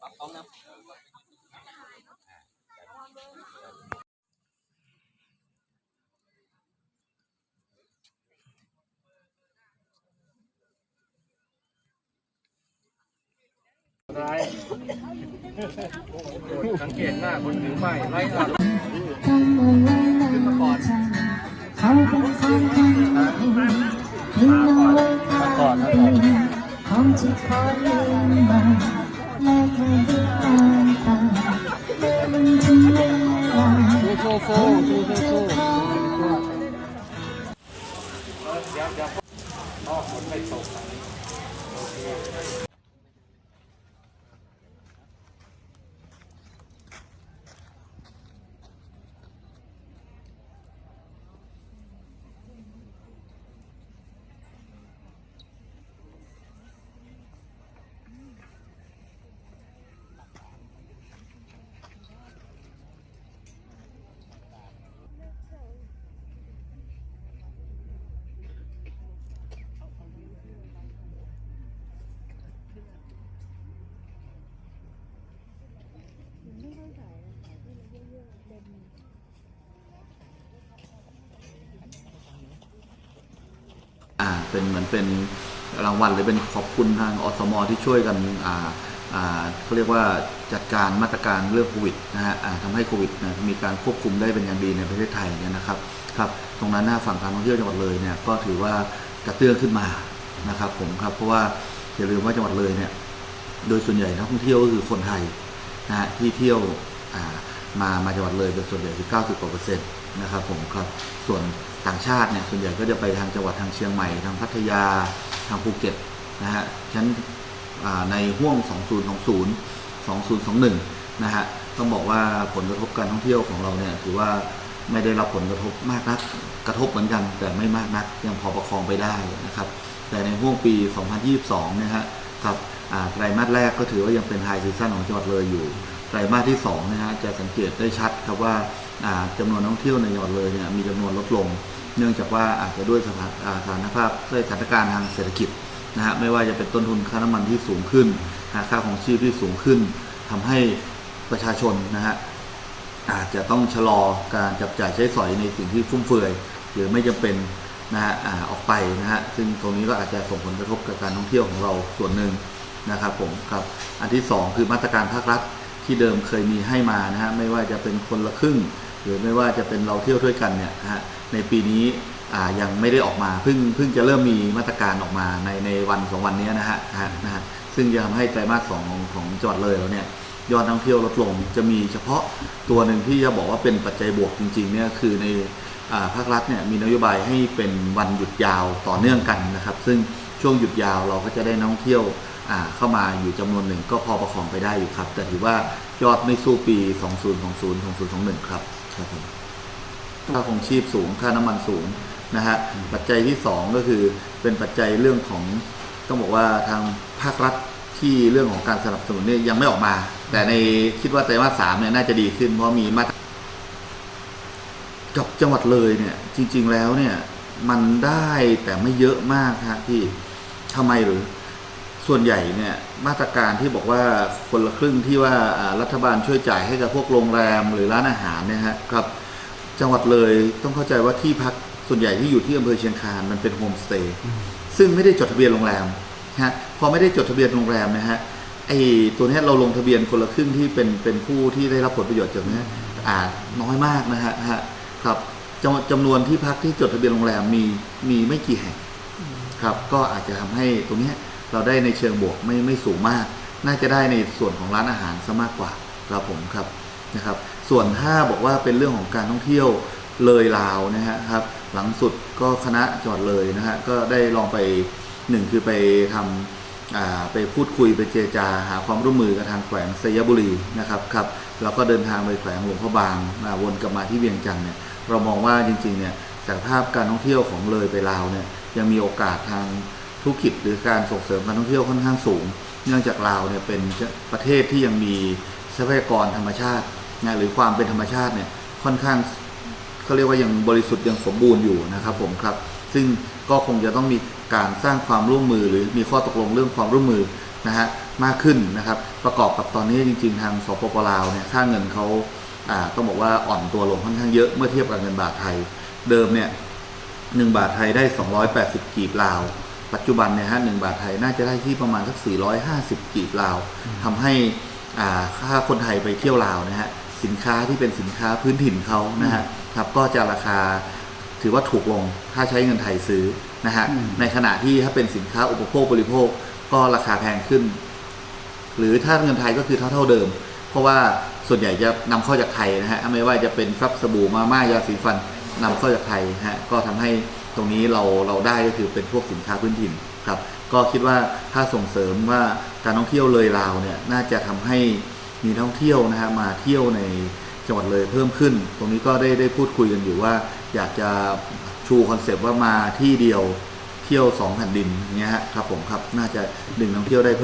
ปักต้องนะร้ายสังเกตหน้าคนถือไม้ไล่หลังต้องมาไว้ในเขาเป็นของใครทิ้งเอาไว้ข้างปีของที่คอยลืมมาแลกมาด้วยน้ำตาเมื่อมันถึงเวลาโซ่โซ่โซ่โซ่โซ่เดี๋ยวเดี๋ยวพ่อฝนไม่ตกโอเค อ่า เป็นเหมือนเป็นรางวัลหรือเป็นขอบคุณทางอสมที่ช่วยกันอ่าอ่าเขาเรียกว่าจัดการมาตรการเรื่องโควิดนะฮะทำให้โควิดนะมีการควบคุมได้เป็นอย่างดีในประเทศไทยเนี่ยนะครับครับตรงนั้นหน้าฝั่งการท่องเที่ยวจังหวัดเลยเนี่ยก็ถือว่ากระเตื้องขึ้นมานะครับผมครับเพราะว่าอย่าลืมว่าจังหวัดเลยเนี่ยโดยส่วนใหญ่นักท่องเที่ยวก็คือคนไทยนะฮะที่เที่ยวอ่า มามาจังหวัดเลยเป็นส่วนใหญ่คือ 90กว่าเปอร์เซ็นต์นะครับผมครับส่วนต่างชาติเนี่ยส่วนใหญ่ก็จะไปทางจังหวัดทางเชียงใหม่ทางพัทยาทางภูเก็ตนะฮะฉะนั้นอ่าในห่วง 2020 2021 นะฮะต้องบอกว่าผลกระทบการท่องเที่ยวของเราเนี่ยถือว่าไม่ได้รับผลกระทบมากนัก กระทบเหมือนกัน แต่ไม่มากนักยังพอประคองไปได้นะครับ แต่ในห่วงปี 2022 นะฮะครับไตรมาสแรกก็ถือว่ายังเป็นไฮซีซั่นของจังหวัดเลยอยู่ รมาสที่2นะฮะจะสังเกตได้ชัดครับว่าอ่าจำนวนนักท่องเที่ยวในจังหวัดเลยเนี่ยมีจำนวนลดลง เนื่องจากว่าอาจจะด้วยสถานภาพด้วยสถานการณ์ทางเศรษฐกิจนะฮะไม่ว่าจะเป็นต้นทุนค่าน้ำมันที่สูงขึ้นค่าของชีพที่สูงขึ้นทำให้ประชาชนนะฮะอาจจะต้องชะลอการจับจ่ายใช้สอยในสิ่งที่ฟุ่มเฟือยหรือไม่จำเป็นนะฮะอออกไปนะฮะซึ่งตรงนี้ก็อาจจะส่งผลกระทบกับการท่องเที่ยวของเราส่วนหนึ่งนะครับผมครับอันที่สองคือมาตรการภาครัฐ ที่เดิมเคยมีให้มานะฮะไม่ว่าจะเป็นคนละครึ่ง หรือไม่ว่าจะเป็นเราเที่ยวด้วยกันเนี่ยนะฮะในปีนี้อ่ายังไม่ได้ออกมาเพิ่งเพิ่งจะเริ่มมีมาตรการออกมาในในวันสองวันนี้นะฮะนะฮะซึ่งจะทำให้ไตรมาสสองของของจังหวัดเลยเราเนี่ยยอดนักท่องเที่ยวลดลง จะมีเฉพาะตัวหนึ่งที่จะบอกว่าเป็นปัจจัยบวกจริงๆเนี่ยคือในอ่าภาครัฐเนี่ยมีนโยบายให้เป็นวันหยุดยาวต่อเนื่องกันนะครับ ซึ่งช่วงหยุดยาวเราก็จะได้นักท่องเที่ยว เข้ามาอยู่จำนวนหนึ่งก็พอประคองไปได้อยู่ครับ แต่ถือว่ายอดไม่สู้ปี 2020 2021 ครับครับผมค่าของชีพสูงค่าน้ำมันสูงนะฮะปัจจัยที่สองก็คือเป็นปัจจัยเรื่องของต้องบอกว่าทางภาครัฐที่เรื่องของการสนับสนุนเนี่ยยังไม่ออกมา แต่ในคิดว่าไตรมาสสามเนี่ยน่าจะดีขึ้น เพราะมีมาตรกับจังหวัดเลยเนี่ยจริง ๆแล้วเนี่ยมันได้แต่ไม่เยอะมากฮะพี่ทำไมหรือ ส่วนใหญ่เนี่ยมาตรการที่บอกว่าคนละครึ่งที่ว่าอ่ารัฐบาลช่วยจ่ายให้กับพวกโรงแรมหรือร้านอาหารเนี่ยฮะครับ จังหวัดเลยต้องเข้าใจว่าที่พักส่วนใหญ่ที่อยู่ที่อำเภอเชียงคานมันเป็นโฮมสเตย์ซึ่งไม่ได้จดทะเบียนโรงแรมนะฮะพอไม่ได้จดทะเบียนโรงแรมนะฮะไอ้ตัวเนี้ยเราลงทะเบียนคนละครึ่งที่เป็นเป็นผู้ที่ได้รับผลประโยชน์จากเนี้ยอ่าน้อยมากนะฮะฮะครับจำจำนวนที่พักที่จดทะเบียนโรงแรมมีมีไม่กี่แห่งครับ ก็อาจจะทำให้ตรงเนี้ย เราได้ในเชิงบวกไม่ไม่สูงมาก น่าจะได้ในส่วนของร้านอาหารซะมากกว่าครับผมครับนะครับ ส่วนถ้าบอกว่าเป็นเรื่องของการท่องเที่ยวเลยลาวนะฮะครับ หลังสุดก็คณะจังหวัดเลยนะฮะก็ได้ลองไปหนึ่งคือไปทำอ่าไปพูดคุยไปเจรจาหาความร่วมมือกับทางแขวงสยบุรีนะครับครับแล้วก็เดินทางไปแขวงหลวงพระบางวนกลับมาที่เวียงจันทร์เนี่ยเรามองว่าจริงๆเนี่ยจากภาพการท่องเที่ยวของเลยไปลาวเนี่ยยังมีโอกาสทาง ธุรกิจหรือการส่งเสริมการท่องเที่ยวค่อนข้างสูง เนื่องจากลาวเนี่ยเป็นประเทศที่ยังมีทรัพยากรธรรมชาตินะหรือความเป็นธรรมชาติเนี่ยค่อนข้างเขาเรียกว่ายังบริสุทธิ์ยังสมบูรณ์อยู่นะครับผมครับ ซึ่งก็คงจะต้องมีการสร้างความร่วมมือ หรือมีข้อตกลงเรื่องความร่วมมือนะฮะมากขึ้นนะครับ ประกอบกับตอนนี้จริง ๆ ทางสปปลาวเนี่ยค่าเงินเขาอ่าต้องบอกว่าอ่อนตัวลงค่อนข้างเยอะเมื่อเทียบกับเงินบาทไทย เดิมเนี่ยหนึ่งบาทไทยได้ 280 กีบลาว ปัจจุบันเนี่ยฮะหนึ่งบาทไทยน่าจะได้ที่ประมาณสัก 450 กีบลาวทำให้อ่าค่าคนไทยไปเที่ยวลาวนะฮะสินค้าที่เป็นสินค้าพื้นถิ่นเขานะฮะครับก็จะราคาถือว่าถูกลง ถ้าใช้เงินไทยซื้อนะฮะในขณะที่ถ้าเป็นสินค้าอุปโภคบริโภคก็ราคาแพงขึ้น หรือถ้าเงินไทยก็คือเท่าเท่าๆเดิม เพราะว่าส่วนใหญ่จะนำเข้าจากไทยนะฮะไม่ว่าจะเป็นครับสบู่มาม่ายาสีฟันนำเข้าจากไทยนะฮะก็ทำให้ ตรงนี้เราเราได้ก็คือเป็นพวกสินค้าพื้นถิ่นครับ ก็คิดว่าถ้าส่งเสริมว่าการท่องเที่ยวเลยลาวเนี่ยน่าจะทำให้มีท่องเที่ยวนะฮะมาเที่ยวในจังหวัดเลยเพิ่มขึ้น ตรงนี้ก็ได้ได้พูดคุยกันอยู่ว่า อยากจะชูคอนเซปต์ว่ามาที่เดียวเที่ยวสองแผ่นดินเงี้ยฮะครับผมครับน่าจะดึงท่องเที่ยวได้เพิ่ม